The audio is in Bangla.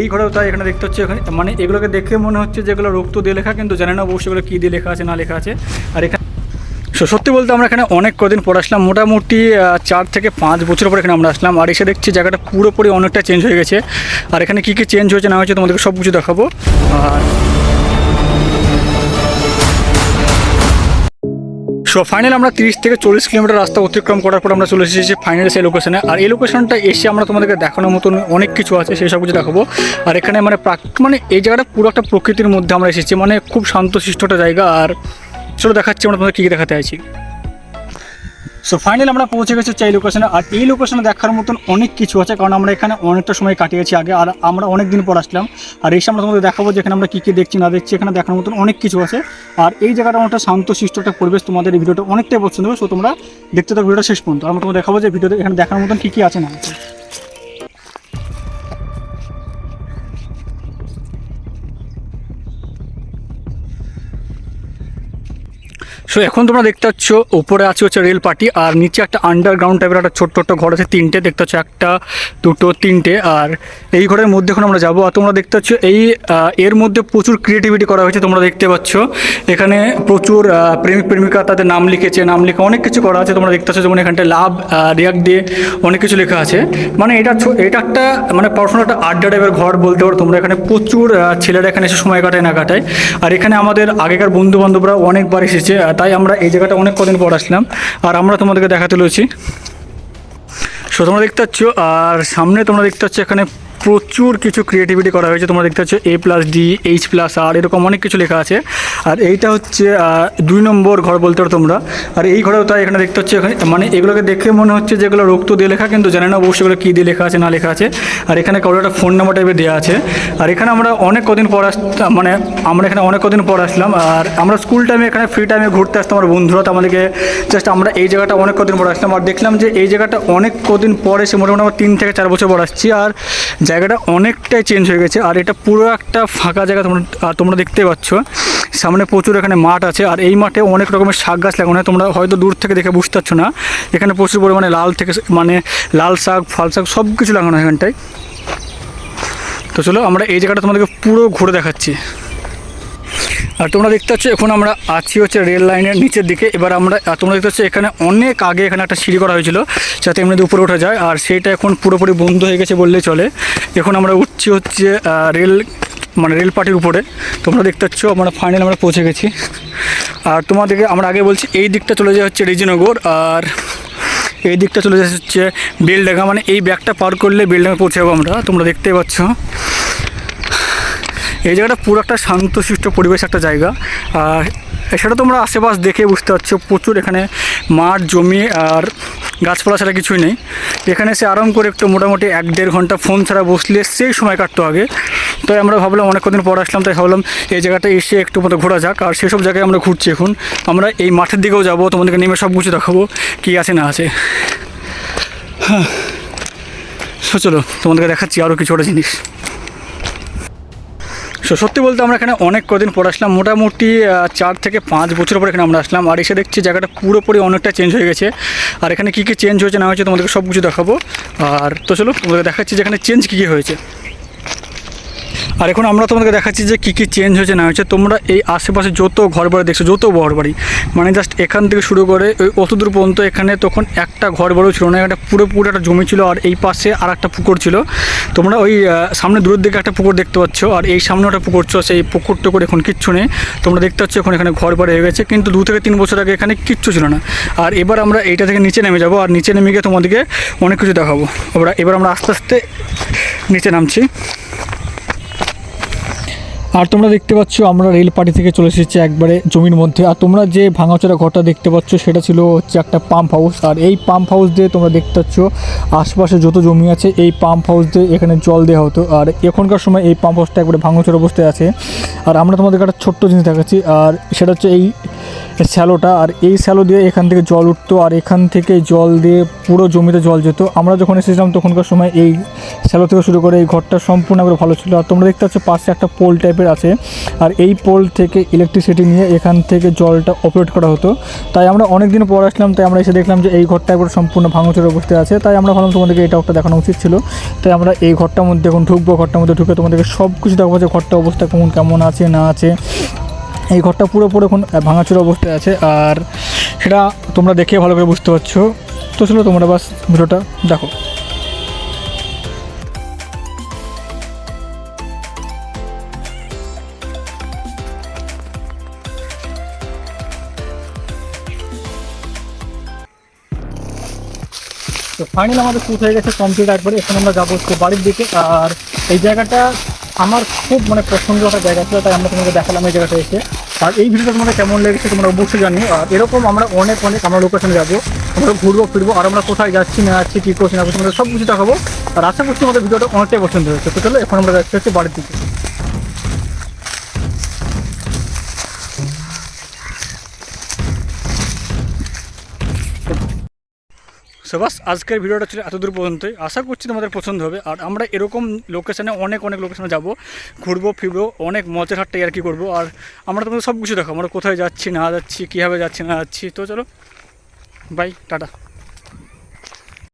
এই ঘরেও তাই এখানে দেখতে হচ্ছে এখানে। মানে এগুলোকে দেখে মনে হচ্ছে যেগুলো রক্ত দিয়ে লেখা, কিন্তু জানে না অবশ্যই এগুলো কী দিয়ে লেখা আছে, না লেখা আছে। আর এখানে সো সত্যি বলতে আমরা এখানে অনেক কদিন পর আসলাম। মোটামুটি চার থেকে পাঁচ বছর পর এখানে আমরা আসলাম। আর এসে দেখছি জায়গাটা পুরোপুরি অনেকটা চেঞ্জ হয়ে গেছে। আর এখানে কী কী চেঞ্জ হয়েছে না হয়েছে তোমাদেরকে সব কিছু দেখাবো। আর সো ফাইনাল আমরা তিরিশ থেকে চল্লিশ কিলোমিটার রাস্তা অতিক্রম করার পর আমরা চলে এসেছি ফাইনাল সেই লোকেশনে আর এই লোকেশনটা এসে আমরা তোমাদেরকে দেখানোর মতন অনেক কিছু আছে, সেই সব কিছু দেখাবো। আর এখানে মানে প্রাক- মানে এই জায়গাটা পুরো একটা প্রকৃতির মধ্যে আমরা এসেছি। মানে খুব শান্তশিষ্ট একটা জায়গা। আর চলো দেখাচ্ছি আমরা তোমাদের কী কী দেখাতে আছি সো ফাইনাল আমরা পৌঁছে গেছি হচ্ছে এই লোকেশনে আর এই লোকেশনে দেখার মতন অনেক কিছু আছে, কারণ আমরা এখানে অনেকটা সময় কাটিয়েছি আগে, আর আমরা অনেক দিন পর আসলাম। আর এই সামনে তোমাদের দেখাবো যেখানে আমরা কী কী দেখছি, না দেখছি, এখানে দেখার মতন অনেক কিছু আছে। আর এই জায়গাটা অনেকটা শান্ত শিষ্ট একটা পরিবেশ তোমাদের এই ভিডিওটা অনেকটাই পছন্দ হবে। সো তোমরা দেখতে তো ভিডিওটা শেষ পর্যন্ত। আমরা তোমাদের দেখাবো যে ভিডিওতে এখানে দেখার মতন কী কী আছে, না আছে। সো এখন তোমরা দেখতে পাচ্ছ, উপরে আছে হচ্ছে রেল পার্টি আর নিচে একটা আন্ডারগ্রাউন্ড টাইপের একটা ছোট্ট ছোট্ট ঘর আছে, তিনটে। দেখতে পাচ্ছ একটা, দুটো, তিনটে, আর এই ঘরের মধ্যে এখন আমরা যাব। আর তোমরা দেখতে পাচ্ছ, এই এর মধ্যে প্রচুর ক্রিয়েটিভিটি করা হয়েছে, তোমরা দেখতে পাচ্ছ। এখানে প্রচুর প্রেমিক, প্রেমিকা তাদের নাম লিখেছে, নাম লিখে অনেক কিছু করা আছে। তোমরা দেখতে পাচ্ছ, যেমন এখানটায় লাভ রিয়াক্ট দিয়ে অনেক কিছু লেখা আছে। মানে এটা এটা একটা মানে পড়াশোনা একটা আড্ডা টাইপের ঘর বলতে পারো তোমরা। এখানে প্রচুর ছেলেরা এখানে এসে সময় কাটায়, না কাটায়। আর এখানে আমাদের আগেকার বন্ধু বান্ধবরা অনেকবার এসেছে তাই আমরা এই জায়গাটা অনেক কদিন পর আসলাম। আর আমরা তোমাদেরকে দেখাতে রয়েছি সো তোমরা দেখতে পাচ্ছ, আর সামনে তোমরা দেখতে পাচ্ছ এখানে প্রচুর কিছু ক্রিয়েটিভিটি করা হয়েছে। তোমরা দেখতে পাচ্ছ A plus D H plus আর এরকম অনেক কিছু লেখা আছে। আর এইটা হচ্ছে দুই নম্বর ঘর বলতে পারো তোমরা। আর এই ঘরেও তাই এখানে দেখতে পাচ্ছ, এখানে মানে এগুলোকে দেখে মনে হচ্ছে যেগুলো রক্ত দিয়ে লেখা, কিন্তু জানি না অবশ্যই এগুলো কী দিয়ে লেখা আছে, না লেখা আছে। আর এখানে কারোর একটা ফোন নাম্বার টাইপের দেওয়া আছে। আর এখানে আমরা অনেক কদিন পর আসতাম মানে আমরা এখানে অনেক কদিন পর আসলাম। আর আমরা স্কুল টাইমে এখানে ফ্রি টাইমে ঘুরতে আসতাম আমার বন্ধুরা, তো আমাদেরকে জাস্ট আমরা এই জায়গাটা অনেক কদিন পর আসলাম। আর দেখলাম যে এই জায়গাটা অনেক কদিন পর এসে মোটামুটি আমরা তিন থেকে চার বছর পর আসছি। আর জায়গাটা অনেকটাই চেঞ্জ হয়ে গেছে। আর এটা পুরো একটা ফাঁকা জায়গা তোমরা তোমরা দেখতে পাচ্ছ। সামনে প্রচুর এখানে মাঠ আছে, আর এই মাঠে অনেক রকমের শাক গাছ লাগানো হয়। তোমরা হয়তো দূর থেকে দেখে বুঝতে পারছ না। এখানে প্রচুর পরিমাণে লাল থেকে মানে লাল শাক, ফল শাক সব কিছু লাগানো হয় এখানটায়। তো চলো আমরা এই জায়গাটা তোমাদেরকে পুরো ঘুরে দেখাচ্ছি। আর তোমরা দেখতে পাচ্ছ, এখন আমরা আছি হচ্ছে রেল লাইনের নিচের দিকে। এবার আমরা তোমরা দেখতে পাচ্ছ, এখানে অনেক আগে এখানে একটা সিঁড়ি করা হয়েছিল, যাতে এমনিতে উপরে ওঠা যায়। আর সেটা এখন পুরোপুরি বন্ধ হয়ে গেছে বললেই চলে। এখন আমরা উঠছি হচ্ছে রেল মানে রেল পার্টির উপরে। তোমরা দেখতে পাচ্ছ, আমরা ফাইনাল আমরা পৌঁছে গেছি। আর তোমাদেরকে আমরা আগে বলছি, এই দিকটা চলে যায় হচ্ছে রেজিনগর, আর এই দিকটা চলে যাচ্ছে হচ্ছে বেলডাঙ্গা। মানে এই ব্যাগটা পার করলে বেলডাঙ্গা পৌঁছে যাব আমরা, তোমরা দেখতেই পাচ্ছ। এই জায়গাটা পুরো একটা শান্তশিষ্ট পরিবেশ একটা জায়গা। আর সেটা তোমরা আশেপাশ দেখে বুঝতে পারছ, প্রচুর এখানে মাঠ, জমি আর গাছপালা ছাড়া কিছুই নেই। এখানে এসে আরাম করে একটু মোটামুটি এক দেড় ঘণ্টা ফোন ছাড়া বসলে সেই সময় কাটতো আগে। তাই আমরা ভাবলাম অনেক কদিন পর আসলাম, তাই ভাবলাম এই জায়গাটা এসে একটু মতো ঘোরা যাক। আর সেসব জায়গায় আমরা ঘুরছি এখন। আমরা এই মাঠের দিকেও যাব, তোমাদেরকে নেমে সব কিছু দেখাবো, কী আছে না আছে। হ্যাঁ। চলো, তোমাদেরকে দেখাচ্ছি আরও কিছু একটা জিনিস। সো সত্যি বলতে আমরা এখানে অনেক কদিন পর আসলাম। মোটামুটি চার থেকে পাঁচ বছর পর এখানে আমরা আসলাম। আর এসে দেখছি জায়গাটা পুরোপুরি অনেকটা চেঞ্জ হয়ে গেছে। আর এখানে কী কী চেঞ্জ হয়েছে না হয়েছে তোমাদেরকে সব কিছু দেখাবো। আর তো চলো তোমাদের দেখাচ্ছি যে এখানে চেঞ্জ কী কী হয়েছে। আর এখন আমরা তোমাদেরকে দেখাচ্ছি যে কী কী চেঞ্জ হয়েছে, না হয়েছে। তোমরা এই আশেপাশে যত ঘর বাড়ি দেখছ, যত ঘর বাড়ি মানে জাস্ট এখান থেকে শুরু করে ওই অত দূর পর্যন্ত এখানে তখন একটা ঘর বাড়িও ছিল না, একটা পুরোপুরি একটা জমি ছিল আর এই পাশে আর একটা পুকুর ছিল। তোমরা ওই সামনে দূরের দিকে একটা পুকুর দেখতে পাচ্ছ আর এই সামনে একটা পুকুর ছিল, সেই পুকুর টুকুর এখন কিচ্ছু নেই। তোমরা দেখতে পাচ্ছ এখন এখানে ঘর বাড়ি হয়ে গেছে, কিন্তু দু থেকে তিন বছর আগে এখানে কিচ্ছু ছিল না। আর এবার আমরা এইটা থেকে নিচে নেমে যাব, আর নিচে নেমে গিয়ে তোমাদেরকে অনেক কিছু দেখাবো। এবার এবার আমরা আস্তে আস্তে নিচে নামছি। আর তোমরা দেখতে পাচ্ছ, আমরা রেল পার্টি থেকে চলে এসেছি একবারে জমির মধ্যে। আর তোমরা যে ভাঙাচোরা ঘরটা দেখতে পাচ্ছ, সেটা ছিল হচ্ছে একটা পাম্প হাউস আর এই পাম্প হাউস দিয়ে তোমরা দেখতে পাচ্ছ, আশপাশে যত জমি আছে, এই পাম্প হাউস দিয়ে এখানে জল দেওয়া হতো। আর এখনকার সময় এই পাম্প হাউসটা একবারে ভাঙাচোরা অবস্থায় আছে। আর আমরা তোমাদেরকে একটা ছোট্ট জিনিস দেখাচ্ছি, আর সেটা হচ্ছে এই শ্যালোটা, আর এই শ্যালো দিয়ে এখান থেকে জল উঠতো, আর এখান থেকে জল দিয়ে পুরো জমিতে জল যেত। আমরা যখন এসেছিলাম, তখনকার সময় এই শ্যালো থেকে শুরু করে এই ঘরটা সম্পূর্ণ করে ভালো ছিল। আর তোমরা দেখতে পাচ্ছ, পাশে একটা পোল টাইপের আছে। আর এই পোল থেকে ইলেকট্রিসিটি নিয়ে এখান থেকে জলটা অপারেট করা হতো। তাই আমরা অনেক দিন পর আসলাম, তাই আমরা এসে দেখলাম যে এই ঘরটা একবার সম্পূর্ণ ভাঙচুর অবস্থায় আছে। তাই আমরা ভাবলাম, তোমাদেরকে এটা একটা দেখানো উচিত ছিল। তাই আমরা এই ঘরটার মধ্যে এখন ঢুকবো, ঘরটার মধ্যে ঢুকে তোমাদেরকে সব কিছু দেখাবো যে ঘরটা অবস্থা কেমন কেমন আছে, না আছে। এই ঘরটা পুরো পুরো এখন ভাঙাচুর অবস্থায় আছে। আর সেটা তোমরা দেখে ভালো করে বুঝতে পারছ। তো চলো তোমরা বাস ভিডিওটা দেখো। তো ফাইনাল আমাদের শ্যুট হয়ে গেছে কমপ্লিট একবারে এখন আমরা যাব হচ্ছে বাড়ির দিকে। আর এই জায়গাটা আমার খুব মানে পছন্দ একটা জায়গা ছিল, তাই আমরা তোমাকে দেখালাম এই জায়গাটা এসে। আর এই ভিডিওটা তোমাদের কেমন লেগেছে তোমরা অবশ্যই জানি আর এরকম আমরা অনেক অনেক আমরা লোকেশনে যাব, আমরা ঘুরবো, ফিরবো, আর আমরা কোথায় যাচ্ছি, না যাচ্ছি, কী করছি, না করছি সব কিছু দেখাবো। আর আশা করছি আমাদের ভিডিওটা অনেকটাই পছন্দ হয়েছে। তো চলো, এখন আমরা যাচ্ছি হচ্ছে বাড়ির দিকে। সো বাস, আজকের ভিডিওটা ছিল এতদূর পর্যন্তই। আশা করছি তোমাদের পছন্দ হবে। আর আমরা এরকম লোকেশানে অনেক অনেক লোকেশানে যাব। ঘুরবো, ফিরবো, অনেক মজার হাটটাই আর কি করব। আর আমরা তোমাদের সব কিছু দেখো আমরা কোথায় যাচ্ছি, না যাচ্ছি, কীভাবে যাচ্ছি, না যাচ্ছি। তো চলো বাই টাটা।